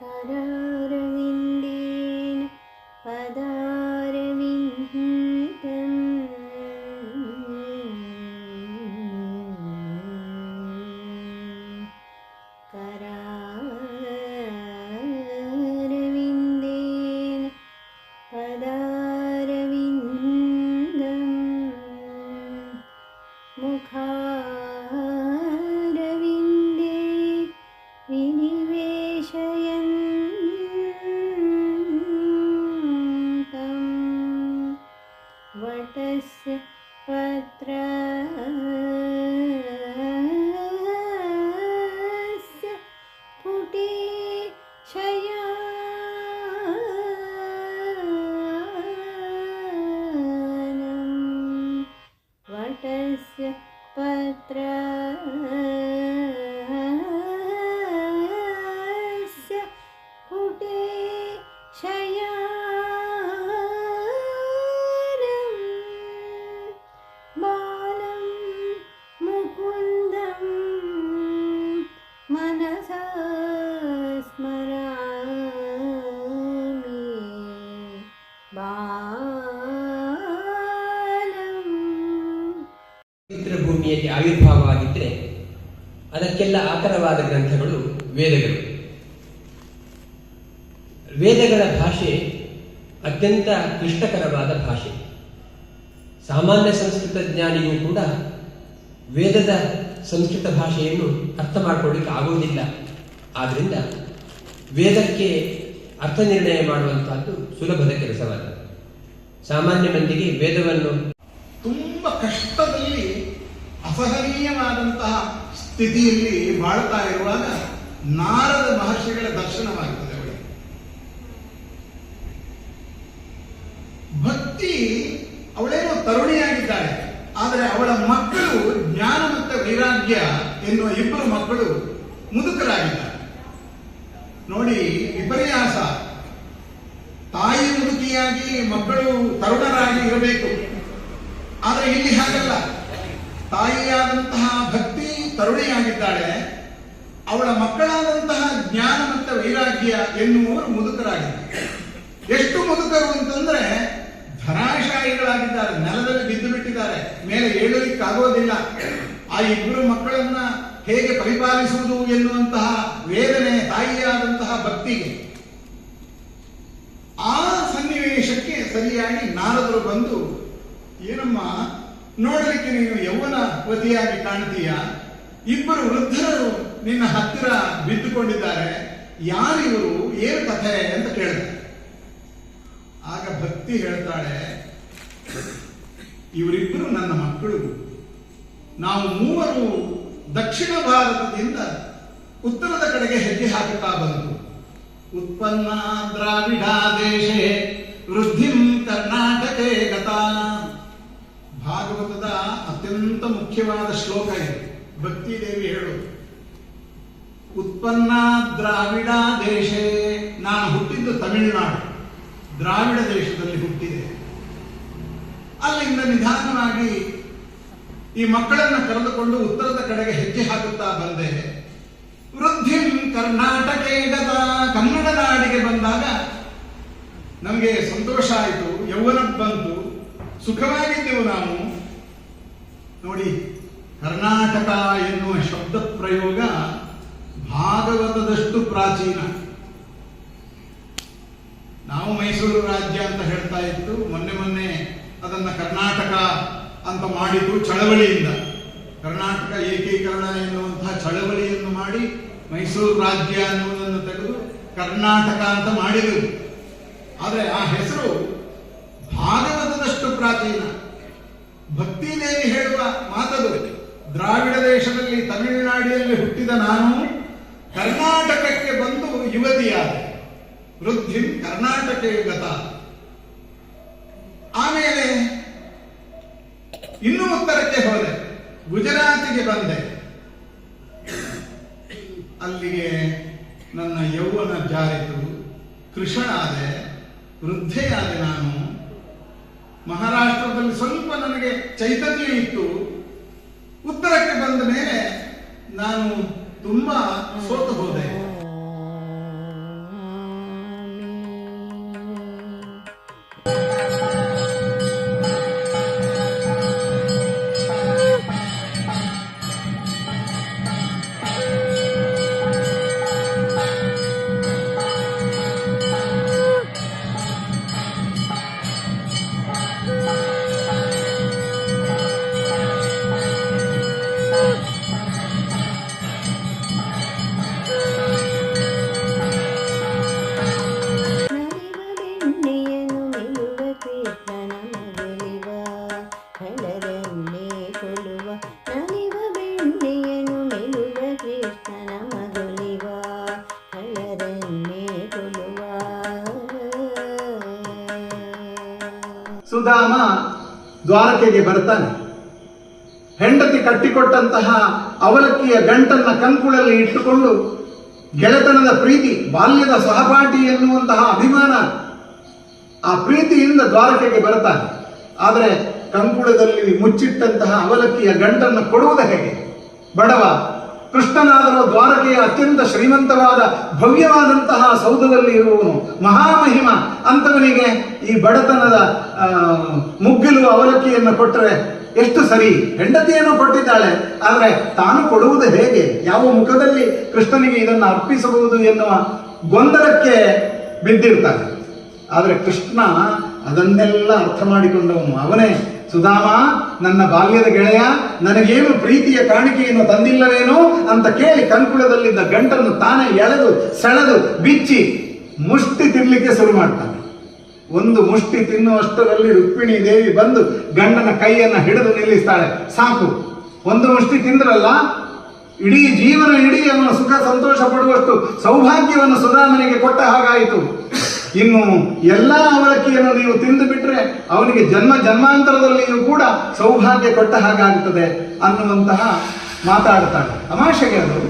Ta-da. पत्रस्य ಅದಕ್ಕೆಲ್ಲ ಆಕರವಾದ ಗ್ರಂಥಗಳು ವೇದಗಳು. ವೇದಗಳ ಭಾಷೆ ಅತ್ಯಂತ ಕ್ಲಿಷ್ಟಕರವಾದ ಭಾಷೆ. ಸಾಮಾನ್ಯ ಸಂಸ್ಕೃತ ಜ್ಞಾನಿಗೂ ಕೂಡ ವೇದದ ಸಂಸ್ಕೃತ ಭಾಷೆಯನ್ನು ಅರ್ಥ ಮಾಡಿಕೊಳ್ಳಿಕ್ಕೆ ಆಗುವುದಿಲ್ಲ ಆದ್ದರಿಂದ ವೇದಕ್ಕೆ ಅರ್ಥ ನಿರ್ಣಯ ಮಾಡುವಂತಹದ್ದು ಸುಲಭದ ಕೆಲಸವಲ್ಲ. ಸಾಮಾನ್ಯ ಮಂದಿಗೆ ವೇದವನ್ನು ತುಂಬ ಕಷ್ಟದಲ್ಲಿ ಅಸಹನೀಯವಾದಂತಹ ಸ್ಥಿತಿಯಲ್ಲಿ ಬಾಳ್ತಾ ಇರುವಾಗ ನಾರದ ಮಹರ್ಷಿಗಳ ದರ್ಶನವಾಗುತ್ತದೆ ಅವಳಿಗೆ ಭಕ್ತಿ ಅವಳೇನೋ ತರುಣಿಯಾಗಿದ್ದಾಳೆ, ಆದರೆ ಅವಳ ಮಕ್ಕಳು ಜ್ಞಾನ ಮತ್ತು ವೈರಾಗ್ಯ ಎನ್ನುವ ಇಬ್ಬರು ಮಕ್ಕಳು ಮುದುಕರಾಗಿದ್ದಾರೆ. ನೋಡಿ, ವಿಪರ್ಯಾಸ. ತಾಯಿ ಮುದುಕಿಯಾಗಿ ಮಕ್ಕಳು ತರುಣರಾಗಿ ಇರಬೇಕು. ಆದರೆ ಇಲ್ಲಿ ಹಾಗಲ್ಲ. ತಾಯಿಯಾದಂತಹ ಭಕ್ತಿ ತರುಣಿಯಾಗಿದ್ದಾಳೆ ಅವಳ ಮಕ್ಕಳಾದಂತಹ ಜ್ಞಾನ ಮತ್ತು ವೈರಾಗ್ಯ ಎನ್ನುವರು ಮುದುಕರಾಗಿದ್ದಾರೆ. ಎಷ್ಟು ಮುದುಕರು ಅಂತಂದ್ರೆ ಧನಾಶಾಯಿಗಳಾಗಿದ್ದಾರೆ ನೆಲದಲ್ಲಿ ಬಿದ್ದು ಬಿಟ್ಟಿದ್ದಾರೆ, ಮೇಲೆ ಏಳಲಿಕ್ಕಾಗೋದಿಲ್ಲ. ಆ ಇಬ್ಬರು ಮಕ್ಕಳನ್ನ ಹೇಗೆ ಪರಿಪಾಲಿಸುವುದು ಎನ್ನುವಂತಹ ವೇದನೆ ತಾಯಿಯಾದಂತಹ ಭಕ್ತಿಗೆ ಆ ಸನ್ನಿವೇಶಕ್ಕೆ ಸರಿಯಾಗಿ ನಾರದರು ಬಂದು, ಏನಮ್ಮ, ನೋಡಲಿಕ್ಕೆ ನೀನು ಯೌವನ ವತಿಯಾಗಿ ಕಾಣ್ತೀಯ? ಇಬ್ಬರು ವೃದ್ಧರು ನಿನ್ನ ಹತ್ತಿರ ಬಿದ್ದುಕೊಂಡಿದ್ದಾರೆ. ಯಾರಿವರು, ಏನು ಕಥೆ ಅಂತ ಕೇಳಿದ ಆಗ ಭಕ್ತಿ ಹೇಳ್ತಾಳೆ, ಇವರಿಬ್ಬರು ನನ್ನ ಮಕ್ಕಳು. ನಾವು ಮೂವರು ದಕ್ಷಿಣ ಭಾರತದಿಂದ ಉತ್ತರದ ಕಡೆಗೆ ಹೆಜ್ಜೆ ಹಾಕುತ್ತಾ ಬಂತು ಉತ್ಪನ್ನ ದ್ರಾವಿಡ ದೇಶೇ ವೃದ್ಧಿಂ ಕರ್ನಾಟಕೇ ಗತಾ ಭಾಗವತದ ಅತ್ಯಂತ ಮುಖ್ಯವಾದ ಶ್ಲೋಕ ಇದು. ಭಕ್ತಿ ದೇವಿ ಹೇಳು. ಉತ್ಪನ್ನ ದ್ರಾವಿಡ ದೇಶೇ. ನಾನು ಹುಟ್ಟಿದ್ದು ತಮಿಳುನಾಡು. ದ್ರಾವಿಡ ದೇಶದಲ್ಲಿ ಹುಟ್ಟಿದೆ. ಅಲ್ಲಿಂದ ನಿಧಾನವಾಗಿ ಈ ಮಕ್ಕಳನ್ನು ಕರೆದುಕೊಂಡು ಉತ್ತರದ ಕಡೆಗೆ ಹೆಜ್ಜೆ ಹಾಕುತ್ತಾ ಬಂದೆ. ವೃದ್ಧಿಂ ಕರ್ನಾಟಕೆ ಕನ್ನಡ ನಾಡಿಗೆ ಬಂದಾಗ ನಮಗೆ ಸಂತೋಷ ಆಯಿತು. ಯೌವನ ಬಂತು. ಸುಖವಾಗಿದ್ದೆವು ನಾವು ನೋಡಿ ಕರ್ನಾಟಕ ಎನ್ನುವ ಶಬ್ದ ಪ್ರಯೋಗ ಭಾಗವತದಷ್ಟು ಪ್ರಾಚೀನ. ನಾವು ಮೈಸೂರು ರಾಜ್ಯ ಅಂತ ಹೇಳ್ತಾ ಇತ್ತು. ಮೊನ್ನೆ ಮೊನ್ನೆ ಅದನ್ನ ಕರ್ನಾಟಕ ಅಂತ ಮಾಡಿದ್ದು ಚಳವಳಿಯಿಂದ. ಕರ್ನಾಟಕ ಏಕೀಕರಣ ಎನ್ನುವಂತಹ ಚಳವಳಿಯನ್ನು ಮಾಡಿ ಮೈಸೂರು ರಾಜ್ಯ ಅನ್ನುವುದನ್ನು ತೆಗೆದು ಕರ್ನಾಟಕ ಅಂತ ಮಾಡಿದರು. ಆದರೆ ಆ ಹೆಸರು ಭಾಗವತದಷ್ಟು ಪ್ರಾಚೀನ. ಭಕ್ತಿದೇವಿ ಹೇಳುವ ಮಾತದು. ದ್ರಾವಿಡ ದೇಶದಲ್ಲಿ ತಮಿಳುನಾಡಿನಲ್ಲಿ ಹುಟ್ಟಿದ ನಾನು ಕರ್ನಾಟಕಕ್ಕೆ ಬಂದು ಯುವತಿಯಾದೆ. ವೃದ್ಧಿ ಕರ್ನಾಟಕ ಯುಗತ ಆಮೇಲೆ ಇನ್ನೂ ಉತ್ತರಕ್ಕೆ ಹೋದೆ. ಗುಜರಾತಿಗೆ ಬಂದೆ. ಅಲ್ಲಿಗೆ ನನ್ನ ಯೌವನ ಜಾರಿತು. ಕೃಷಣಾದೆ ವೃದ್ಧೆಯಾದೆ ನಾನು. ಮಹಾರಾಷ್ಟ್ರದಲ್ಲಿ ಸ್ವಲ್ಪ ನನಗೆ ಚೈತನ್ಯ ಇತ್ತು. ಬಂದ ಮೇಲೆ ನಾನು ತುಂಬಾ ಸೋತು ಹೋದೆ ದ್ವಾರಕೆಗೆ ಬರ್ತಾನೆ. ಹೆಂಡತಿ ಕಟ್ಟಿಕೊಟ್ಟಂತಹ ಅವಲಕ್ಕಿಯ ಗಂಟನ್ನ ಕಂಕುಳಲ್ಲಿ ಇಟ್ಟುಕೊಂಡು ಗೆಳೆತನದ ಪ್ರೀತಿ, ಬಾಲ್ಯದ ಸಹಪಾಠಿ ಎನ್ನುವಂತಹ ಅಭಿಮಾನ ಆ ಪ್ರೀತಿಯಿಂದ ದ್ವಾರಕೆಗೆ ಬರ್ತಾನೆ. ಆದರೆ ಕಂಕುಳದಲ್ಲಿ ಮುಚ್ಚಿಟ್ಟಂತಹ ಅವಲಕ್ಕಿಯ ಗಂಟನ್ನು ಕೊಡುವುದು ಹೇಗೆ? ಬಡವ ಕೃಷ್ಣನಾದರೂ ದ್ವಾರಕೆಯ ಅತ್ಯಂತ ಶ್ರೀಮಂತವಾದ ಭವ್ಯವಾದಂತಹ ಸೌಧದಲ್ಲಿ ಇರುವವನು ಮಹಾಮಹಿಮ. ಅಂತವನಿಗೆ ಈ ಬಡತನದ ಮುಗ್ಗಿಲು ಅವಲಕ್ಕಿಯನ್ನು ಕೊಟ್ಟರೆ ಎಷ್ಟು ಸರಿ? ಹೆಂಡತಿಯನ್ನು ಕೊಟ್ಟಿದ್ದಾಳೆ. ಆದರೆ ತಾನು ಕೊಡುವುದು ಹೇಗೆ? ಯಾವ ಮುಖದಲ್ಲಿ ಕೃಷ್ಣನಿಗೆ ಇದನ್ನು ಅರ್ಪಿಸಬಹುದು ಎನ್ನುವ ಗೊಂದಲಕ್ಕೆ ಬಿದ್ದಿರ್ತಾನೆ. ಆದರೆ ಕೃಷ್ಣ ಅದನ್ನೆಲ್ಲ ಅರ್ಥ ಮಾಡಿಕೊಂಡವನು. ಅವನೇ ಸುಧಾಮ, ನನ್ನ ಬಾಲ್ಯದ ಗೆಳೆಯ, ನನಗೇನು ಪ್ರೀತಿಯ ಕಾಣಿಕೆಯನ್ನು ತಂದಿಲ್ಲವೇನೋ ಅಂತ ಕೇಳಿ ಕಂಕುಳದಲ್ಲಿದ್ದ ಗಂಟನ್ನು ತಾನೇ ಎಳೆದು, ಸೆಳೆದು, ಬಿಚ್ಚಿ ಮುಷ್ಟಿ ತಿನ್ನಲಿಕ್ಕೆ ಶುರು ಮಾಡ್ತಾನೆ. ಒಂದು ಮುಷ್ಟಿ ತಿನ್ನುವಷ್ಟರಲ್ಲಿ ರುಕ್ಮಿಣಿ ದೇವಿ ಬಂದು ಗಂಡನ ಕೈಯನ್ನು ಹಿಡಿದು ನಿಲ್ಲಿಸ್ತಾಳೆ. ಸಾಕು. ಒಂದು ಮುಷ್ಟಿ ತಿಂದ್ರಲ್ಲ, ಇಡೀ ಜೀವನ ಇಡೀ ಅವನ ಸುಖ ಸಂತೋಷ ಪಡುವಷ್ಟು ಸೌಭಾಗ್ಯವನ್ನು ಸುಧಾಮನಿಗೆ ಕೊಟ್ಟ ಹಾಗಾಯಿತು. ಇನ್ನು ಎಲ್ಲ ಅವಲಕ್ಕಿಯನ್ನು ನೀವು ತಿಂದು ಬಿಟ್ಟರೆ ಅವನಿಗೆ ಜನ್ಮ ಜನ್ಮಾಂತರದಲ್ಲಿಯೂ ಕೂಡ ಸೌಭಾಗ್ಯ ಕೊಟ್ಟ ಹಾಗಾಗುತ್ತದೆ ಅನ್ನುವಂತಹ ಮಾತಾಡ್ತಾಳೆ ತಮಾಷೆಗೆ ಅದು.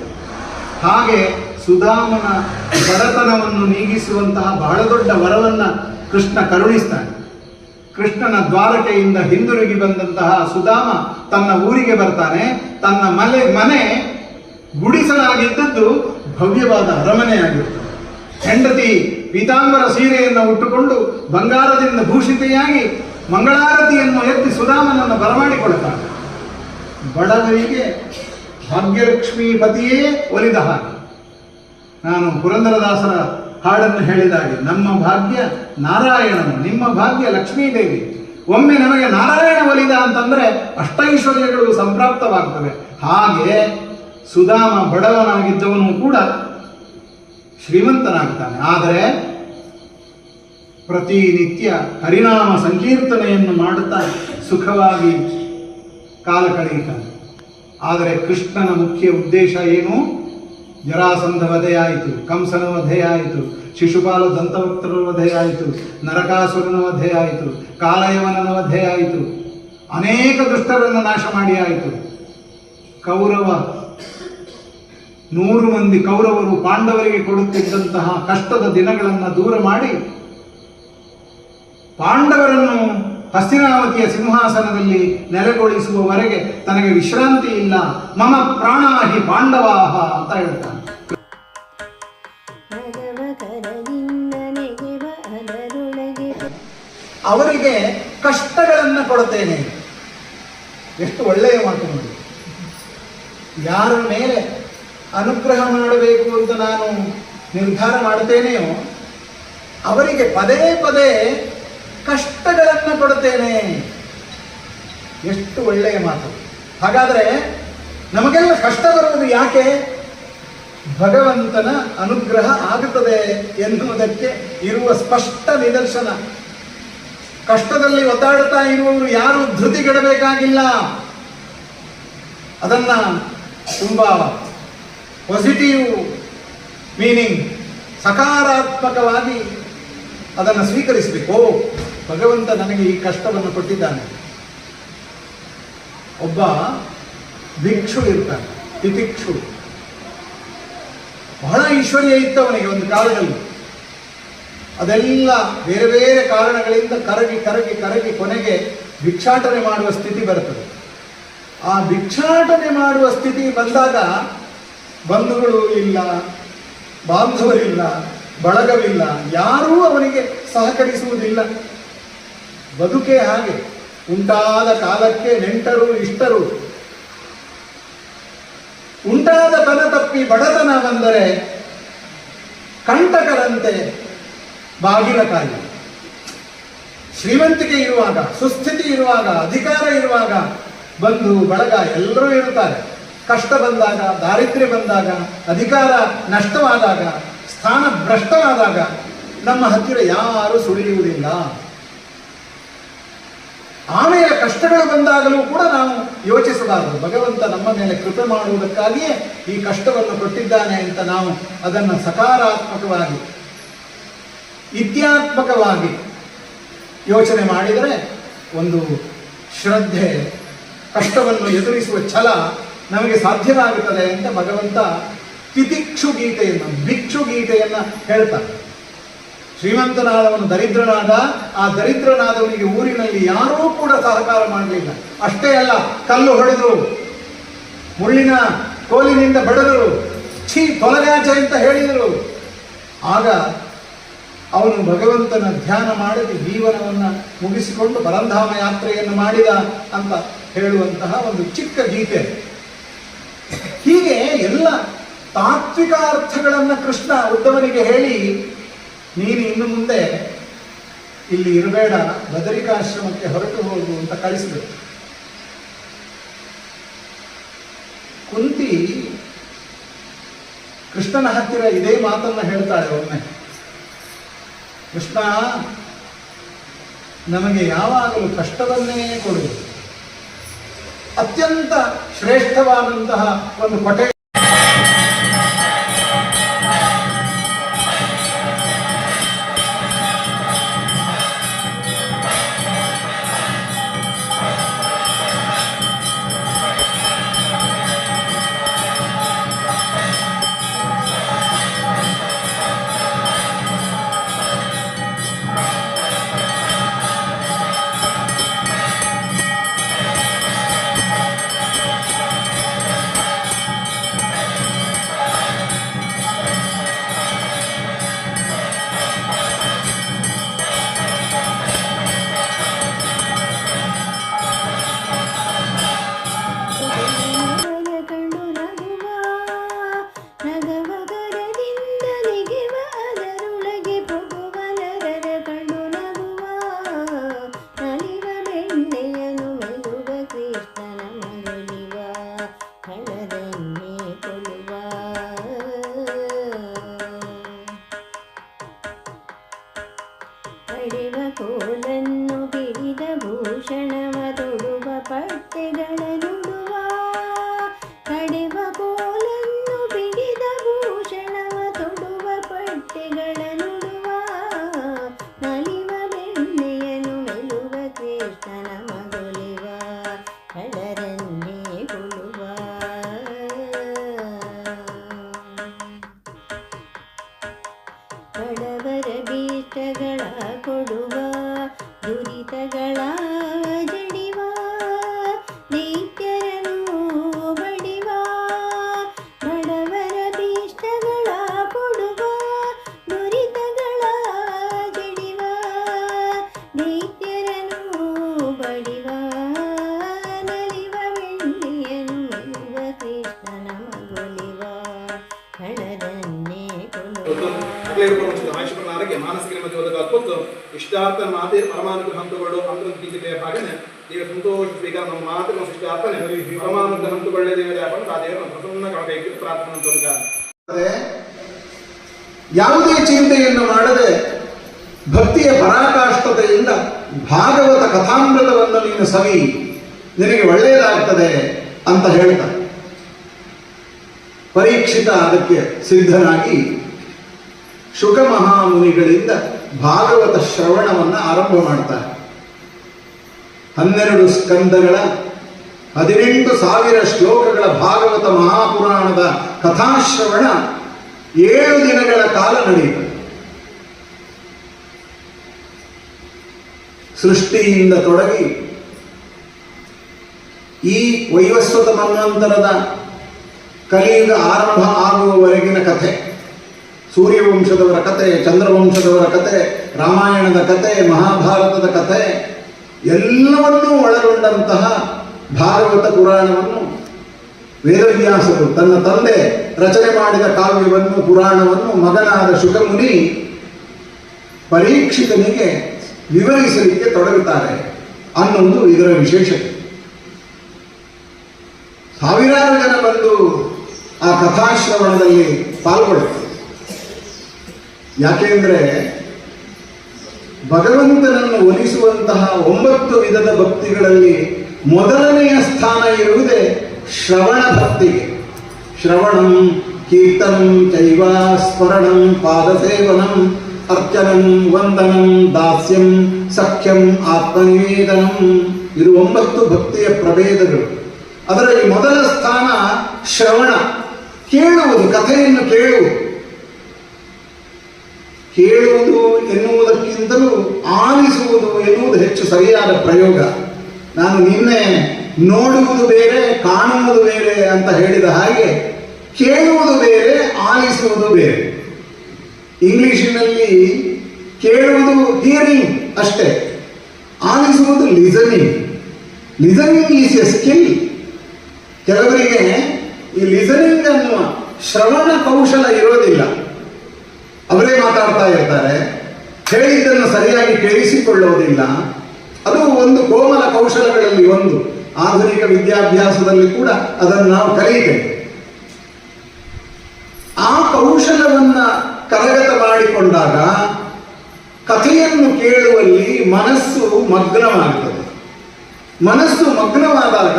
ಹಾಗೆ ಸುಧಾಮನ ಬಡತನವನ್ನು ನೀಗಿಸುವಂತಹ ಬಹಳ ದೊಡ್ಡ ವರವನ್ನು ಕೃಷ್ಣ ಕರುಣಿಸ್ತಾನೆ. ಕೃಷ್ಣನ ದ್ವಾರಕೆಯಿಂದ ಹಿಂದಿರುಗಿ ಬಂದಂತಹ ಸುಧಾಮ ತನ್ನ ಊರಿಗೆ ಬರ್ತಾನೆ. ತನ್ನ ಮಲೆ, ಮನೆ ಗುಡಿಸಲಾಗಿದ್ದದ್ದು ಭವ್ಯವಾದ ಅರಮನೆಯಾಗಿರ್ತದೆ ಹೆಂಡತಿ ಪೀತಾಂಬರ ಸೀರೆಯನ್ನು ಉಟ್ಟುಕೊಂಡು ಬಂಗಾರದಿಂದ ಭೂಷಿತೆಯಾಗಿ ಮಂಗಳಾರತಿಯನ್ನು ಎತ್ತಿ ಸುಧಾಮನನ್ನು ಬರಮಾಡಿಕೊಳ್ತಾನೆ. ಬಡವರಿಗೆ ಭಾಗ್ಯಲಕ್ಷ್ಮೀ ಪತಿಯೇ ಒಲಿದ ಹಾಗೆ. ನಾನು ಪುರಂದರದಾಸರ ಹಾಡನ್ನು ಹೇಳಿದಾಗೆ, ನಮ್ಮ ಭಾಗ್ಯ ನಾರಾಯಣನು, ನಿಮ್ಮ ಭಾಗ್ಯ ಲಕ್ಷ್ಮೀದೇವಿ. ಒಮ್ಮೆ ನಮಗೆ ನಾರಾಯಣ ಒಲಿದ ಅಂತಂದ್ರೆ ಅಷ್ಟೈಶ್ವರ್ಯಗಳು ಸಂಪ್ರಾಪ್ತವಾಗ್ತವೆ. ಹಾಗೆ ಸುಧಾಮ ಬಡವನಾಗಿದ್ದವನು ಕೂಡ ಶ್ರೀಮಂತನಾಗ್ತಾನೆ. ಆದರೆ ಪ್ರತಿನಿತ್ಯ ಹರಿನಾಮ ಸಂಕೀರ್ತನೆಯನ್ನು ಮಾಡುತ್ತಾ ಸುಖವಾಗಿ ಕಾಲ ಕಳೆಯುತ್ತಾನೆ. ಆದರೆ ಕೃಷ್ಣನ ಮುಖ್ಯ ಉದ್ದೇಶ ಏನು? ಜರಾಸಂಧ ವಧೆಯಾಯಿತು ಕಂಸನ ವಧೆಯಾಯಿತು ಶಿಶುಪಾಲ ದಂತವಕ್ತರ ವಧೆಯಾಯಿತು ನರಕಾಸುರನ ವಧೆಯಾಯಿತು ಕಾಲಯವನನ ವಧೆಯಾಯಿತು ಅನೇಕ ದುಷ್ಟರನ್ನು ನಾಶ ಮಾಡಿ ಆಯಿತು ಕೌರವ ನೂರು ಮಂದಿ ಕೌರವರು ಪಾಂಡವರಿಗೆ ಕೊಡುತ್ತಿದ್ದಂತಹ ಕಷ್ಟದ ದಿನಗಳನ್ನು ದೂರ ಮಾಡಿ ಪಾಂಡವರನ್ನು ಹಸ್ತಿನಾವತಿಯ ಸಿಂಹಾಸನದಲ್ಲಿ ನೆಲೆಗೊಳಿಸುವವರೆಗೆ ತನಗೆ ವಿಶ್ರಾಂತಿ ಇಲ್ಲ. ಮಮ ಪ್ರಾಣಾಹಿ ಪಾಂಡವಾಹ ಅಂತ ಹೇಳ್ತಾನೆ. ಅವರಿಗೆ ಕಷ್ಟಗಳನ್ನು ಕೊಡುತ್ತೇನೆ. ಎಷ್ಟು ಒಳ್ಳೆಯ ಮಾತು ನೋಡಿ. ಯಾರ ಮೇಲೆ ಅನುಗ್ರಹ ಮಾಡಬೇಕು ಅಂತ ನಾನು ನಿರ್ಧಾರ ಮಾಡುತ್ತೇನೆಯೋ, ಅವರಿಗೆ ಪದೇ ಪದೇ ಕಷ್ಟಗಳನ್ನು ಕೊಡುತ್ತೇನೆ. ಎಷ್ಟು ಒಳ್ಳೆಯ ಮಾತು. ಹಾಗಾದರೆ ನಮಗೆಲ್ಲ ಕಷ್ಟ ಬರುವುದು ಯಾಕೆ? ಭಗವಂತನ ಅನುಗ್ರಹ ಆಗುತ್ತದೆ ಎನ್ನುವುದಕ್ಕೆ ಇರುವ ಸ್ಪಷ್ಟ ನಿದರ್ಶನ. ಕಷ್ಟದಲ್ಲಿ ಒತ್ತಾಡುತ್ತಾ ಇರುವವರು ಯಾರು ಧೃತಿಗೆಡಬೇಕಾಗಿಲ್ಲ. ಅದನ್ನ ತುಂಬ ಪಾಸಿಟಿವ್ ಮೀನಿಂಗ್ ಸಕಾರಾತ್ಮಕವಾಗಿ ಅದನ್ನು ಸ್ವೀಕರಿಸಬೇಕು. ಭಗವಂತ ನನಗೆ ಈ ಕಷ್ಟವನ್ನು ಕೊಟ್ಟಿದ್ದಾನೆ. ಒಬ್ಬ ಭಿಕ್ಷು ಇರ್ತಾನೆ ತಿತಿಕ್ಷು ಬಹಳ ಐಶ್ವರ್ಯ ಇತ್ತವನಿಗೆ ಒಂದು ಕಾಲದಲ್ಲಿ ಅದೆಲ್ಲ ಬೇರೆ ಬೇರೆ ಕಾರಣಗಳಿಂದ ಕರಗಿ ಕರಗಿ ಕರಗಿ ಕೊನೆಗೆ ಭಿಕ್ಷಾಟನೆ ಮಾಡುವ ಸ್ಥಿತಿ ಬರುತ್ತದೆ ಆ ಭಿಕ್ಷಾಟನೆ ಮಾಡುವ ಸ್ಥಿತಿ ಬಂದಾಗ ಬಂಧುಗಳು ಇಲ್ಲ, ಬಾಂಧವರಿಲ್ಲ, ಬಳಗವಿಲ್ಲ, ಯಾರೂ ಅವನಿಗೆ ಸಹಕರಿಸುವುದಿಲ್ಲ. ಬದುಕೇ ಹಾಗೆ, ಉಂಟಾದ ಕಾಲಕ್ಕೆ ನೆಂಟರು, ಇಷ್ಟರು. ಉಂಟಾದ ತನ ತಪ್ಪಿ ಬಡತನ ಬಂದರೆ ಕಂಟಕರಂತೆ ಬಾಗಿಲ ಕಾಯಿ. ಶ್ರೀಮಂತಿಕೆ ಇರುವಾಗ, ಸುಸ್ಥಿತಿ ಇರುವಾಗ, ಅಧಿಕಾರ ಇರುವಾಗ ಬಂಧು, ಬಳಗ ಎಲ್ಲರೂ ಇರುತ್ತಾರೆ. ಕಷ್ಟ ಬಂದಾಗ, ದಾರಿದ್ರ್ಯ ಬಂದಾಗ, ಅಧಿಕಾರ ನಷ್ಟವಾದಾಗ, ಸ್ಥಾನ ಭ್ರಷ್ಟವಾದಾಗ ನಮ್ಮ ಹತ್ತಿರ ಯಾರು ಸುಳಿಯುವುದಿಲ್ಲ. ಆಮೇಲೆ ಕಷ್ಟಗಳು ಬಂದಾಗಲೂ ಕೂಡ ನಾವು ಯೋಚಿಸಬಾರದು. ಭಗವಂತ ನಮ್ಮ ಮೇಲೆ ಕೃಪೆ ಮಾಡುವುದಕ್ಕಾಗಿಯೇ ಈ ಕಷ್ಟವನ್ನು ಕೊಟ್ಟಿದ್ದಾನೆ ಅಂತ ನಾವು ಅದನ್ನು ಸಕಾರಾತ್ಮಕವಾಗಿ, ಇತ್ಯಾತ್ಮಕವಾಗಿ ಯೋಚನೆ ಮಾಡಿದರೆ ಒಂದು ಶ್ರದ್ಧೆ, ಕಷ್ಟವನ್ನು ಎದುರಿಸುವ ಛಲ ನಮಗೆ ಸಾಧ್ಯವಾಗುತ್ತದೆ ಅಂತ ಭಗವಂತ ತಿತಿಕ್ಷು ಗೀತೆಯನ್ನು, ಭಿಕ್ಷು ಗೀತೆಯನ್ನು ಹೇಳ್ತಾನೆ ಶ್ರೀಮಂತನಾದವನು ದರಿದ್ರನಾದ, ಆ ದರಿದ್ರನಾದವನಿಗೆ ಊರಿನಲ್ಲಿ ಯಾರೂ ಕೂಡ ಸಹಕಾರ ಮಾಡಲಿಲ್ಲ. ಅಷ್ಟೇ ಅಲ್ಲ, ಕಲ್ಲು ಹೊಡೆದ್ರು ಮುಳ್ಳಿನ ಕೋಲಿನಿಂದ ಬಡದರು ಛೀ, ತೊಲಗಾಜ ಅಂತ ಹೇಳಿದರು. ಆಗ ಅವನು ಭಗವಂತನ ಧ್ಯಾನ ಮಾಡದೆ ಜೀವನವನ್ನು ಮುಗಿಸಿಕೊಂಡು ಬಲಂಧಾಮ ಯಾತ್ರೆಯನ್ನು ಮಾಡಿದ ಅಂತ ಹೇಳುವಂತಹ ಒಂದು ಚಿಕ್ಕ ಗೀತೆ. ಹೀಗೆ ಎಲ್ಲ ತಾತ್ವಿಕ ಅರ್ಥಗಳನ್ನು ಕೃಷ್ಣ ಉದ್ದವನಿಗೆ ಹೇಳಿ, ನೀನು ಇನ್ನು ಮುಂದೆ ಇಲ್ಲಿ ಇರಬೇಡ ಬದರಿಕಾಶ್ರಮಕ್ಕೆ ಹೊರಟು ಹೋಗು ಅಂತ ಕಳಿಸಿದರು. ಕುಂತಿ ಕೃಷ್ಣನ ಹತ್ತಿರ ಇದೇ ಮಾತನ್ನ ಹೇಳ್ತಾಳೆ ಒಮ್ಮೆ. ಕೃಷ್ಣ, ನಮಗೆ ಯಾವಾಗಲೂ ಕಷ್ಟವನ್ನೇ ಕೊಡುವುದು ಅತ್ಯಂತ ಶ್ರೇಷ್ಠವಾದಂತಹ ಒಂದು ಕೊಟೆ ಯಾವುದೇ ಚಿಂತೆಯನ್ನು ಮಾಡದೆ ಭಕ್ತಿಯ ಪರಾಕಾಷ್ಠತೆಯಿಂದ ಭಾಗವತ ಕಥಾಮೃತವನ್ನು ನೀನು ಸವಿ, ನಿನಗೆ ಒಳ್ಳೆಯದಾಗ್ತದೆ ಅಂತ ಹೇಳ್ತ ಪರೀಕ್ಷಿತ ಅದಕ್ಕೆ ಸಿದ್ಧನಾಗಿ ಶುಕ ಮಹಾಮುನಿಗಳಿಂದ ಭಾಗವತ ಶ್ರವಣವನ್ನು ಆರಂಭ ಮಾಡ್ತಾರೆ. ಹನ್ನೆರಡು ಸ್ಕಂದಗಳ ಹದಿನೆಂಟು ಸಾವಿರ ಶ್ಲೋಕಗಳ ಭಾಗವತ ಮಹಾಪುರಾಣದ ಕಥಾಶ್ರವಣ ಏಳು ದಿನಗಳ ಕಾಲ ನಡೆಯಿತು. ಸೃಷ್ಟಿಯಿಂದ ತೊಡಗಿ ಈ ವೈವಸ್ವತ ಮನ್ವಂತರದ ಕಲಿಯುಗ ಆರಂಭ ಆಗುವವರೆಗಿನ ಕಥೆ, ಸೂರ್ಯವಂಶದವರ ಕತೆ ಚಂದ್ರವಂಶದವರ ಕತೆ ರಾಮಾಯಣದ ಕತೆ ಮಹಾಭಾರತದ ಕತೆ ಎಲ್ಲವನ್ನೂ ಒಳಗೊಂಡಂತಹ ಭಾಗವತ ಪುರಾಣವನ್ನು ವೇದವ್ಯಾಸರು ತನ್ನ ತಂದೆ ರಚನೆ ಮಾಡಿದ ಕಾವ್ಯವನ್ನು, ಪುರಾಣವನ್ನು ಮಗನಾದ ಶುಕಮುನಿ ಪರೀಕ್ಷಿತನಿಗೆ ವಿವರಿಸಲಿಕ್ಕೆ ತೊಡಗುತ್ತಾರೆ ಅನ್ನೊಂದು ಇದರ ವಿಶೇಷತೆ. ಸಾವಿರಾರು ಜನ ಬಂದು ಆ ಕಥಾಶ್ರವಣದಲ್ಲಿ ಪಾಲ್ಗೊಳ್ಳುತ್ತೆ ಯಾಕೆಂದ್ರೆ ಭಗವಂತನನ್ನು ಒಲಿಸುವಂತಹ ಒಂಬತ್ತು ವಿಧದ ಭಕ್ತಿಗಳಲ್ಲಿ ಮೊದಲನೆಯ ಸ್ಥಾನ ಇರುವುದೇ ಶ್ರವಣ ಭಕ್ತಿಗೆ ಶ್ರವಣಂ ಕೀರ್ತನಂ ಚೈವ ಸ್ಮರಣಂ ಪಾದಸೇವನಂ ಅರ್ಚನಂ ವಂದನಂ ದಾಸ್ಯಂ ಸಖ್ಯಂ ಆತ್ಮನಿವೇದನಂ ಇದು ಒಂಬತ್ತು ಭಕ್ತಿಯ ಪ್ರಭೇದಗಳು. ಅದರಲ್ಲಿ ಮೊದಲ ಸ್ಥಾನ ಶ್ರವಣ. ಕೇಳುವುದು, ಕಥೆಯನ್ನು ಕೇಳುವುದು. ಕೇಳುವುದು ಎನ್ನುವುದಕ್ಕಿಂತಲೂ ಆಲಿಸುವುದು ಎನ್ನುವುದು ಹೆಚ್ಚು ಸರಿಯಾದ ಪ್ರಯೋಗ. ನಾನು ನಿನ್ನೆ ನೋಡುವುದು ಬೇರೆ, ಕಾಣುವುದು ಬೇರೆ ಅಂತ ಹೇಳಿದ ಹಾಗೆ ಕೇಳುವುದು ಬೇರೆ, ಆಲಿಸುವುದು ಬೇರೆ. ಇಂಗ್ಲಿಷಿನಲ್ಲಿ ಕೇಳುವುದು ಹಿಯರಿಂಗ್ ಅಷ್ಟೇ, ಆಲಿಸುವುದು listening listening is a skill ಕೆಲವರಿಗೆ ಈ ಲಿಸನಿಂಗ್ ಅನ್ನುವ ಶ್ರವಣ ಕೌಶಲ ಇರೋದಿಲ್ಲ. ಅವರೇ ಮಾತಾಡ್ತಾ ಇರ್ತಾರೆ, ಹೇಳಿದ್ದನ್ನು ಸರಿಯಾಗಿ ಕೇಳಿಸಿಕೊಳ್ಳುವುದಿಲ್ಲ. ಅದು ಒಂದು ಕೋಮಲ ಕೌಶಲಗಳಲ್ಲಿ ಒಂದು. ಆಧುನಿಕ ವಿದ್ಯಾಭ್ಯಾಸದಲ್ಲಿ ಕೂಡ ಅದನ್ನು ನಾವು ಕಲಿಯುತ್ತೇವೆ ಆ ಕೌಶಲವನ್ನ ಕರಗತ ಮಾಡಿಕೊಂಡಾಗ ಕಥೆಯನ್ನು ಕೇಳುವಲ್ಲಿ ಮನಸ್ಸು ಮಗ್ನವಾಗುತ್ತದೆ ಮನಸ್ಸು ಮಗ್ನವಾದಾಗ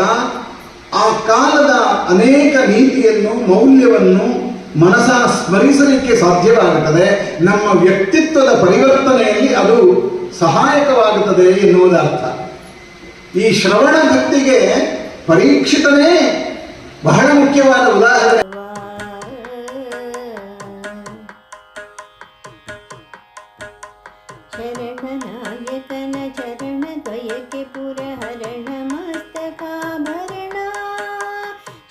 ಆ ಕಾಲದ ಅನೇಕ ನೀತಿಯನ್ನು, ಮೌಲ್ಯವನ್ನು ಮನಸ ಸ್ಮರಿಸಲಿಕ್ಕೆ ಸಾಧ್ಯವಾಗುತ್ತದೆ ನಮ್ಮ ವ್ಯಕ್ತಿತ್ವದ ಪರಿವರ್ತನೆಯಲ್ಲಿ ಅದು ಸಹಾಯಕವಾಗುತ್ತದೆ ಎನ್ನುವುದರ್ಥ. ಈ ಶ್ರವಣ ಭಕ್ತಿಗೆ ಪರೀಕ್ಷಿತನೇ ಬಹಳ ಮುಖ್ಯವಾದ ಉದಾಹರಣೆ. ಶರಣನಾಯಕನ ಚರಣ ದ್ವಯಕ್ಕೆ ಪುರಹರಣ ಮಸ್ತಕಾಭರಣ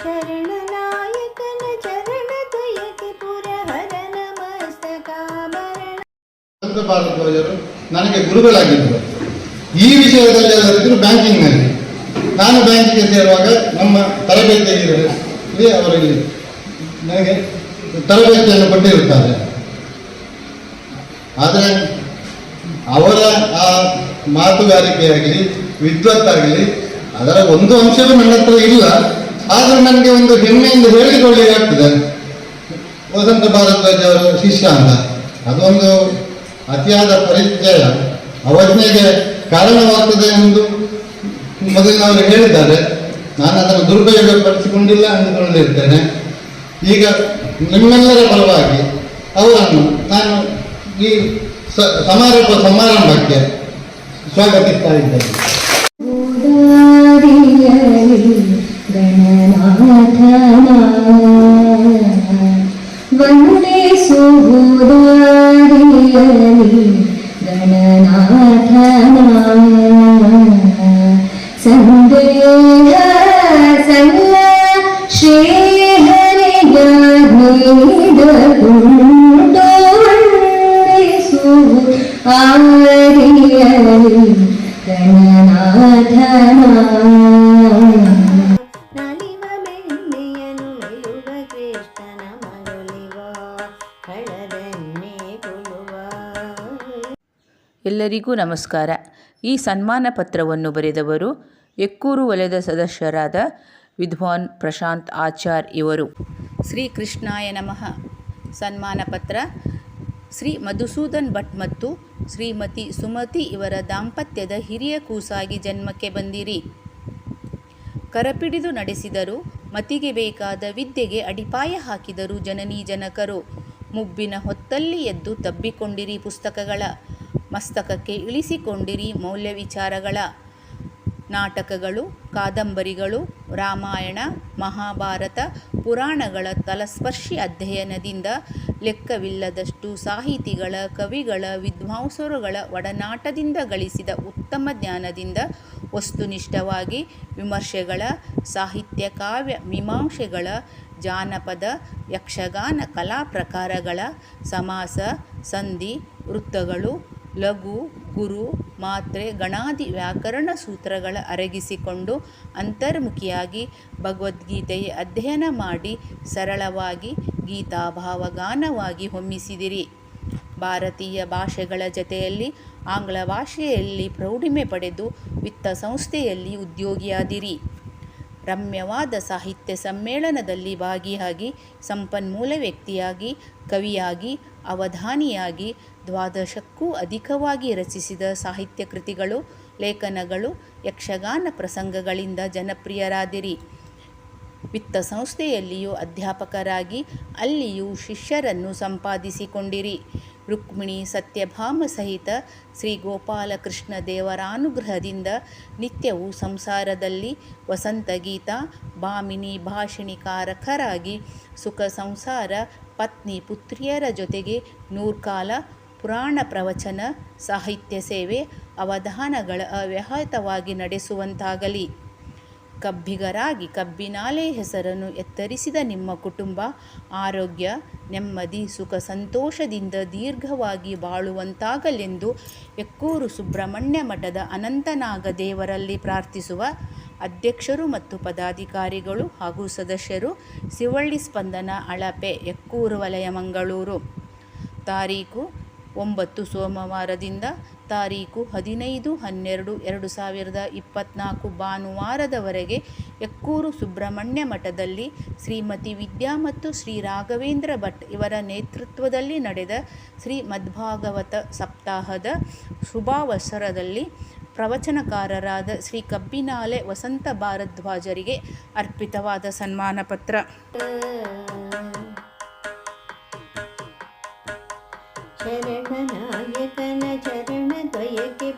ಶರಣನಾಯಕನ ಚರಣ ದ್ವಯಕ್ಕೆ ಪುರಹರಣ ಮಸ್ತಕಾಭರಣ ಭಾರದ್ವಾಜರು ನನಗೆ ಗುರುಗಳಾಗಿದ್ದರು. ಈ ವಿಷಯದಲ್ಲಿ ಎಲ್ಲರಿದ್ರು ಬ್ಯಾಂಕಿಂಗ್ನಲ್ಲಿ. ನಾನು ಬ್ಯಾಂಕಿಗೆ ಸೇರುವಾಗ ನಮ್ಮ ತರಬೇತಿಯಲ್ಲಿ ಅವರಿಗೆ ನನಗೆ ತರಬೇತಿಯನ್ನು ಕೊಟ್ಟಿರುತ್ತಾರೆ. ಆದರೆ ಅವರ ಆ ಮಾತುಗಾರಿಕೆಯಾಗಲಿ, ವಿದ್ವತ್ತಾಗಲಿ, ಅದರ ಒಂದು ಅಂಶವೂ ನನ್ನ ಹತ್ರ ಇಲ್ಲ. ಆದರೆ ನನಗೆ ಒಂದು ಹೆಮ್ಮೆಯಿಂದ ಹೇಳಿಕೊಳ್ಳಿ ಆಗ್ತದೆ. ವಸಂತ ಭಾರದ್ವಾಜ್ ಅವರ ಶಿಷ್ಯ ಅಂತ. ಅದೊಂದು ಅತಿಯಾದ ಪರಿಚಯ, ಅವಜ್ಞೆಗೆ ಕಾರಣವಾಗ್ತದೆ ಎಂದು ಮೊದಲಿನವರು ಹೇಳಿದ್ದಾರೆ. ನಾನು ಅದನ್ನು ದುರುಪಯೋಗ ಪಡಿಸಿಕೊಂಡಿಲ್ಲ ಅಂದುಕೊಂಡಿರ್ತೇನೆ. ಈಗ ನಿಮ್ಮೆಲ್ಲರ ಪರವಾಗಿ ಅವರನ್ನು ನಾನು ಈ ಸಮಾರೋಪ ಸಮಾರಂಭಕ್ಕೆ ಸ್ವಾಗತಿಸ್ತಾ ಇದ್ದೇನೆ. ವಂದೇ ಎಲ್ಲರಿಗೂ ನಮಸ್ಕಾರ. ಈ ಸನ್ಮಾನ ಪತ್ರವನ್ನು ಬರೆದವರು ಎಕ್ಕೂರು ವಲಯದ ಸದಸ್ಯರಾದ ವಿದ್ವಾನ್ ಪ್ರಶಾಂತ್ ಆಚಾರ್ ಇವರು. ಶ್ರೀ ಕೃಷ್ಣಾಯ ನಮಃ. ಸನ್ಮಾನ ಪತ್ರ ಶ್ರೀ ಮಧುಸೂದನ್ ಭಟ್ ಮತ್ತು ಶ್ರೀಮತಿ ಸುಮತಿ ಇವರ ದಾಂಪತ್ಯದ ಹಿರಿಯ ಕೂಸಾಗಿ ಜನ್ಮಕ್ಕೆ ಬಂದಿರಿ. ಕರಪಿಡಿದು ನಡೆಸಿದರು, ಮತಿಗೆ ಬೇಕಾದ ವಿದ್ಯೆಗೆ ಅಡಿಪಾಯ ಹಾಕಿದರು ಜನನೀ ಜನಕರು. ಮುಬ್ಬಿನ ಹೊತ್ತಲ್ಲಿ ಎದ್ದು ತಬ್ಬಿಕೊಂಡಿರಿ ಪುಸ್ತಕಗಳ. ಮಸ್ತಕಕ್ಕೆ ಇಳಿಸಿಕೊಂಡಿರಿ ಮೌಲ್ಯ ವಿಚಾರಗಳ ನಾಟಕಗಳು, ಕಾದಂಬರಿಗಳು, ರಾಮಾಯಣ, ಮಹಾಭಾರತ, ಪುರಾಣಗಳ ತಲಸ್ಪರ್ಶಿ ಅಧ್ಯಯನದಿಂದ ಲೆಕ್ಕವಿಲ್ಲದಷ್ಟು ಸಾಹಿತಿಗಳ, ಕವಿಗಳ, ವಿದ್ವಾಂಸರುಗಳ ಒಡನಾಟದಿಂದ ಗಳಿಸಿದ ಉತ್ತಮ ಜ್ಞಾನದಿಂದ ವಸ್ತುನಿಷ್ಠವಾಗಿ ವಿಮರ್ಶೆಗಳ, ಸಾಹಿತ್ಯ ಕಾವ್ಯ ಮೀಮಾಂಸೆಗಳ, ಜಾನಪದ, ಯಕ್ಷಗಾನ ಕಲಾ ಪ್ರಕಾರಗಳ ಸಮಾಸ, ಸಂಧಿ, ವೃತ್ತಗಳು ಲಘು ಗುರು ಮಾತ್ರೆ, ಗಣಾದಿ ವ್ಯಾಕರಣ ಸೂತ್ರಗಳ ಅರಗಿಸಿಕೊಂಡು ಅಂತರ್ಮುಖಿಯಾಗಿ ಭಗವದ್ಗೀತೆಯ ಅಧ್ಯಯನ ಮಾಡಿ ಸರಳವಾಗಿ ಗೀತಾಭಾವಗಾನವಾಗಿ ಹೊಮ್ಮಿಸಿದಿರಿ. ಭಾರತೀಯ ಭಾಷೆಗಳ ಜತೆಯಲ್ಲಿ ಆಂಗ್ಲ ಭಾಷೆಯಲ್ಲಿ ಪ್ರೌಢಿಮೆ ಪಡೆದು ವಿತ್ತ ಸಂಸ್ಥೆಯಲ್ಲಿ ಉದ್ಯೋಗಿಯಾದಿರಿ. ರಮ್ಯವಾದ ಸಾಹಿತ್ಯ ಸಮ್ಮೇಳನದಲ್ಲಿ ಭಾಗಿಯಾಗಿ ಸಂಪನ್ಮೂಲ ವ್ಯಕ್ತಿಯಾಗಿ, ಕವಿಯಾಗಿ, ಅವಧಾನಿಯಾಗಿ ದ್ವಾದಶಕ್ಕೂ ಅಧಿಕವಾಗಿ ರಚಿಸಿದ ಸಾಹಿತ್ಯ ಕೃತಿಗಳು, ಲೇಖನಗಳು, ಯಕ್ಷಗಾನ ಪ್ರಸಂಗಗಳಿಂದ ಜನಪ್ರಿಯರಾದಿರಿ. ವಿತ್ತ ಸಂಸ್ಥೆಯಲ್ಲಿಯೂ ಅಧ್ಯಾಪಕರಾಗಿ ಅಲ್ಲಿಯೂ ಶಿಷ್ಯರನ್ನು ಸಂಪಾದಿಸಿಕೊಂಡಿರಿ. ರುಕ್ಮಿಣಿ ಸತ್ಯಭಾಮ ಸಹಿತ ಶ್ರೀ ಗೋಪಾಲಕೃಷ್ಣ ದೇವರಾನುಗ್ರಹದಿಂದ ನಿತ್ಯವೂ ಸಂಸಾರದಲ್ಲಿ ವಸಂತ ಗೀತ ಭಾಮಿನಿ ಭಾಷಿಣಿಕಾರಕರಾಗಿ ಸುಖ ಸಂಸಾರ ಪತ್ನಿ ಪುತ್ರಿಯರ ಜೊತೆಗೆ ನೂರ್ಕಾಲ ಪುರಾಣ ಪ್ರವಚನ, ಸಾಹಿತ್ಯ ಸೇವೆ, ಅವಧಾನಗಳ ಅವ್ಯಾಹತವಾಗಿ ನಡೆಸುವಂತಾಗಲಿ. ಕಬ್ಬಿಗರಾಗಿ ಕಬ್ಬಿನಾಲೆ ಹೆಸರನ್ನು ಎತ್ತರಿಸಿದ ನಿಮ್ಮ ಕುಟುಂಬ ಆರೋಗ್ಯ, ನೆಮ್ಮದಿ, ಸುಖ ಸಂತೋಷದಿಂದ ದೀರ್ಘವಾಗಿ ಬಾಳುವಂತಾಗಲೆಂದು ಎಕ್ಕೂರು ಸುಬ್ರಹ್ಮಣ್ಯ ಮಠದ ಅನಂತನಾಗ ದೇವರಲ್ಲಿ ಪ್ರಾರ್ಥಿಸುವ ಅಧ್ಯಕ್ಷರು ಮತ್ತು ಪದಾಧಿಕಾರಿಗಳು ಹಾಗೂ ಸದಸ್ಯರು ಶಿವಳ್ಳಿ ಸ್ಪಂದನ ಅಳಪೆ, ಎಕ್ಕೂರು ವಲಯ, ಮಂಗಳೂರು. ತಾರೀಕು ಒಂಬತ್ತು ಸೋಮವಾರದಿಂದ ತಾರೀಕು ಹದಿನೈದು, ಹನ್ನೆರಡು, ಎರಡು ಸಾವಿರದ ಇಪ್ಪತ್ತ್ನಾಲ್ಕು ಭಾನುವಾರದವರೆಗೆ ಎಕ್ಕೂರು ಸುಬ್ರಹ್ಮಣ್ಯ ಮಠದಲ್ಲಿ ಶ್ರೀಮತಿ ವಿದ್ಯಾ ಮತ್ತು ಶ್ರೀ ರಾಘವೇಂದ್ರ ಭಟ್ ಇವರ ನೇತೃತ್ವದಲ್ಲಿ ನಡೆದ ಶ್ರೀ ಮದ್ಭಾಗವತ ಸಪ್ತಾಹದ ಶುಭಾವಸರದಲ್ಲಿ ಪ್ರವಚನಕಾರರಾದ ಶ್ರೀ ಕಬ್ಬಿನಾಲೆ ವಸಂತ ಭಾರದ್ವಾಜರಿಗೆ ಅರ್ಪಿತವಾದ ಸನ್ಮಾನ ಪತ್ರ ಶರಣನಾಯಕನ ಚರಣ ದ್ವಯಕ್ಕೆ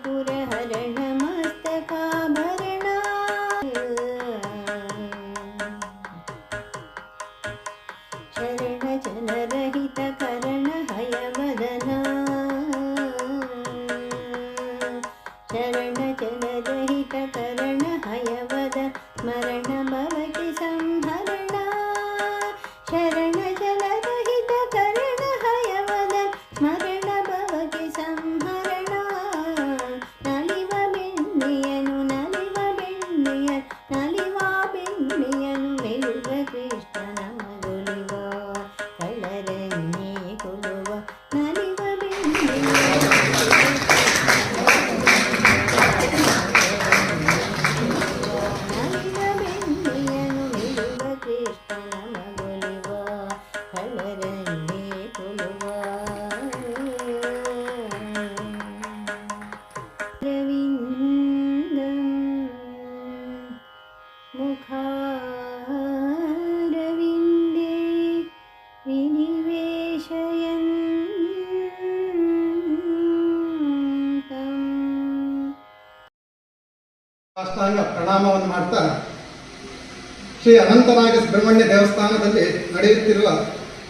ಶ್ರೀ ಅನಂತನಾಗ ಸುಬ್ರಹ್ಮಣ್ಯ ದೇವಸ್ಥಾನದಲ್ಲಿ ನಡೆಯುತ್ತಿರುವ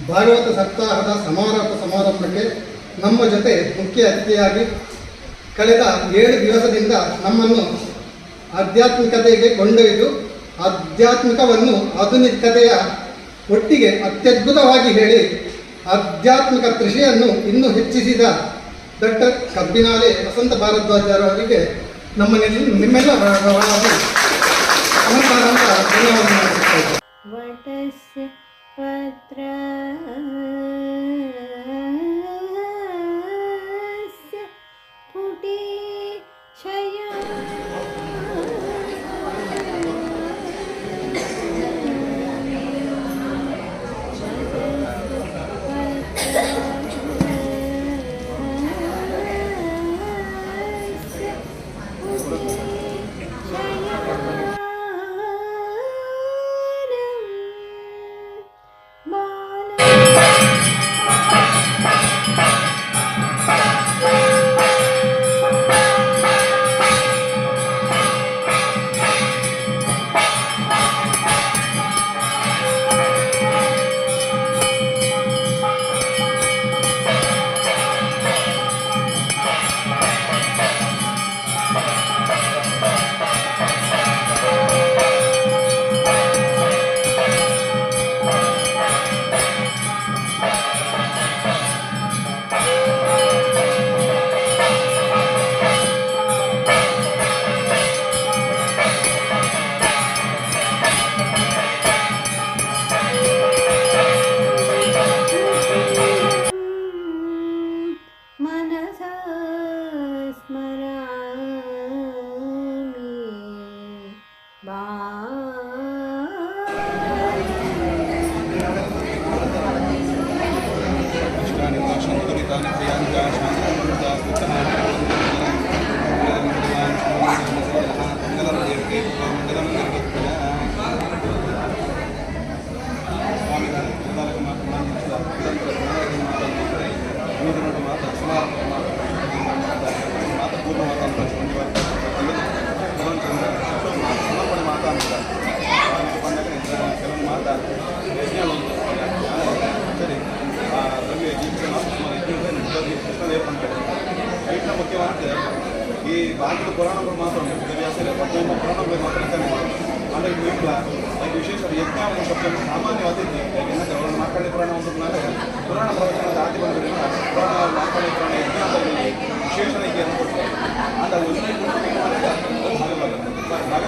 ಭಾಗವತ ಸಪ್ತಾಹದ ಸಮಾರೋಪ ಸಮಾರಂಭಕ್ಕೆ ನಮ್ಮ ಜೊತೆ ಮುಖ್ಯ ಅತಿಥಿಯಾಗಿ ಕಳೆದ ಏಳು ದಿವಸದಿಂದ ನಮ್ಮನ್ನು ಆಧ್ಯಾತ್ಮಿಕತೆಗೆ ಕೊಂಡೊಯ್ದು, ಆಧ್ಯಾತ್ಮಿಕವನ್ನು ಆಧುನಿಕತೆಯ ಒಟ್ಟಿಗೆ ಅತ್ಯದ್ಭುತವಾಗಿ ಹೇಳಿ ಆಧ್ಯಾತ್ಮಿಕ ಕೃಷಿಯನ್ನು ಇನ್ನೂ ಹೆಚ್ಚಿಸಿದ ಡಾಕ್ಟರ್ ಕಬ್ಬಿನಾಲೆ ವಸಂತ ಭಾರದ್ವಾಜರವರಿಗೆ ನಮ್ಮ ನಿಲ್- ನಿಮ್ಮೆಲ್ಲ ಪರವಾಗಿ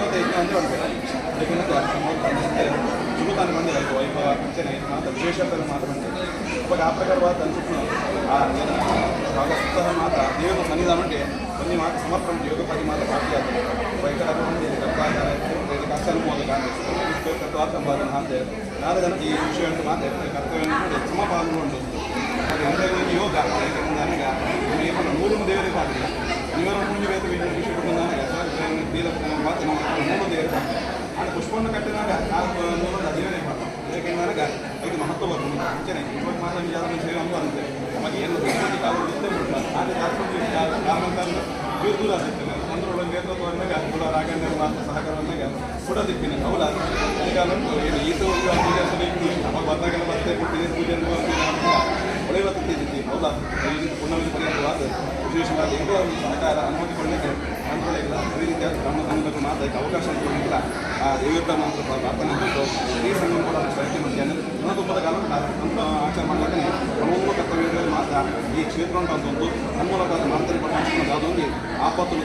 ಭಗವಂತ ಯಜ್ಞ ಅಂದರೆ ಒಂದು ಯಾಕೆಂದರೆ ಸುಗುತಾನೆ ಬಂದಿದೆ ವೈಭವ ಕಿಂಚನೆ ಮಾತ್ರ ವಿಶೇಷತೆಯನ್ನು ಮಾತ್ರ ಬಂದಿದೆ ಇವಾಗ ಆ ಪ್ರಕಾರವಾದ ಅನ್ಸುತ್ತೆ ಆ ಭಾಗ ಸುತ್ತ ಮಾತ್ರ ದೇವರ ಸನ್ನಿಧಾನಕ್ಕೆ కొన్ని మాట సమర్పణ యోగపతి మాట పాఠ్యాలు వైకరమైన ಕಷ್ಟ ಅನುಭವ ಕರ್ತವಾದ ಸಂಪಾದನೆ ಅಂತೆ ನಾಳೆ ಜನಕ್ಕೆ ಈ ವಿಷಯ ಅಂತ ಮಾತೆ ಕರ್ತವ್ಯ ನೋಡಿ ಸಮಪಾಲನೆ ಉಂಟು ಅದು ಎಂದರೆ ಯೋಗ ಯಾಕೆಂದ್ರೆ ನನಗೆ ಏನು ನೂರು ದೇವರೇ ಪಾಡಿಲ್ಲ ನೀವರ ಮುಂದೆ ಬೇರೆ ವಿಷಯ ಕೊಟ್ಟು ನನಗೆ ನೀಲ ಮಾತು ಅದು ಪುಷ್ಪವನ್ನು ಕಟ್ಟಿದಾಗ ನಾಲ್ಕು ನೂರ ಪಾಡು ಯಾಕೆಂದ್ರೆ ನನಗೆ ಇದು ಮಹತ್ವ ಬರ್ತದೆ ಮುಂಚೆನೆ ಇವಾಗ ಅಂತ ಅಂತೆ ನಮಗೆ ಏನು ಬಿಡ್ತಾರೆ ಆದರೆ ಜಾಸ್ತಿ ಕಾರಣಂತ ದೂರ ಅಂದಾಗ ಕೂಡ ರಾಘವೇಂದ್ರ ಮಾತ್ರ ಸಹಕಾರವನ್ನಾಗ ಕೂಡ ದಿಕ್ಕಿನ ಹೌದ ಈಗ ಏನು ಈಟು ಪೂಜೆ ಅವಾಗ ಬಂದಾಗೆಲ್ಲ ತಿದ್ದಿದ್ದಿ ಹೌದಾ ವಿಶೇಷವಾಗಿ ವಿಶೇಷವಾದ ಏನೋ ಒಂದು ಸಹಕಾರ ಅಂದ್ರೊಳಗಿಲ್ಲ ಅದೇ ರೀತಿಯಾದ ಬ್ರಹ್ಮ ಸಂಘಗಳು ಮಾತಾಡಕ್ಕೆ ಅವಕಾಶ ಕೊಡಲಿಲ್ಲ ಆ ದೇವತ ಅಂತ ಪ್ರಾರ್ಥನೆ ಮಾಡಿದ್ದು. ಈ ಸಂಘ ಕೂಡ ಪ್ರಯತ್ನ ಮಾಡ್ತೇನೆ ನನ್ನ ತುಂಬದ ಕಾಲ ಅಂತ ಆಚಾರ ಮಾಡ್ಲಿಕ್ಕೆ ಹಲವು ಕರ್ತವ್ಯಗಳಲ್ಲಿ ಮಾತ್ರ ಈ ಕ್ಷೇತ್ರ ಅಂತ ಒಂದು ಮೂಲಕ ಮಾಡ್ತಾರೆ ಅದೊಂದು ಆಪತ್ತು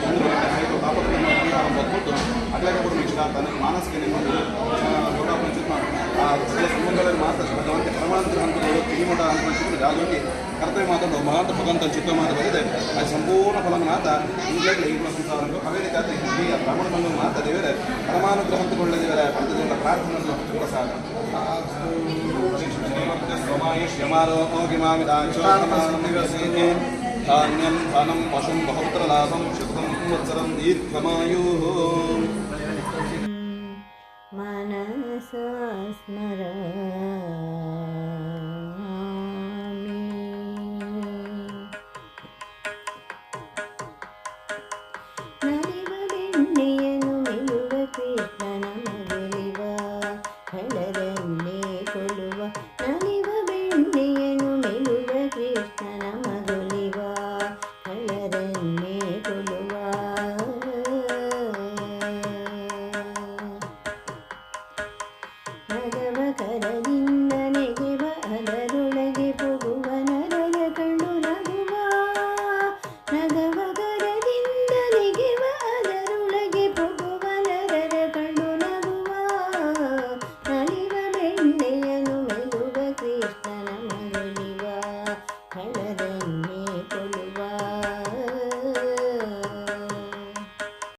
ಪರಿಹಾರ ಬಂದ್ಬಿಟ್ಟು ಅಗ್ಲಾಗ ಕೂಡ ಇಷ್ಟ ಆಗ್ತಾನೆ ಮಾನಸಿಕ ನೆಮ್ಮದಿ ದೊಡ್ಡ ಸಕಲ ಸಂಬಂಧಗಳಲ್ಲಿ ಮಾತ್ರ ಪ್ರಮಾಣ ಹಂತಗಳು ಕಿರಿಮಠ ಅಂತ ಅದೊಂದು ಕರ್ತವ್ಯ ಮಾತಾಡೋ ಮಹಾಂತ ಭಗವಂತ ಮಾತ್ರ ಬಂದಿದೆ ಅದು ಸಂಪೂರ್ಣ ಫಲಮನಾಥ ಈಗಲೇ ಈಗಿನ ಸಂಸಾರಗಳು ಅವೇ ರೀತಿ ಈಗ ಬ್ರಾಹ್ಮಣ ಮಂಗಲ ಮಾತ ದೇವರೇ ಪರಮಾನುಗ್ರಹಂತಗೊಳ್ಳ ದೇವರ ಪ್ರತಿದಿನ ಪ್ರಾರ್ಥನೆ ಕೂಡ ಸಾಗ ಧಾನ್ಯಂ ಧನಂ ಪಶುಂ ಬಹುತ್ರ ಲಾಭಂ ಶತಂ ಸಂವತ್ಸರಂ ದೀರ್ಘಮಾಯು ಸ್ಮರ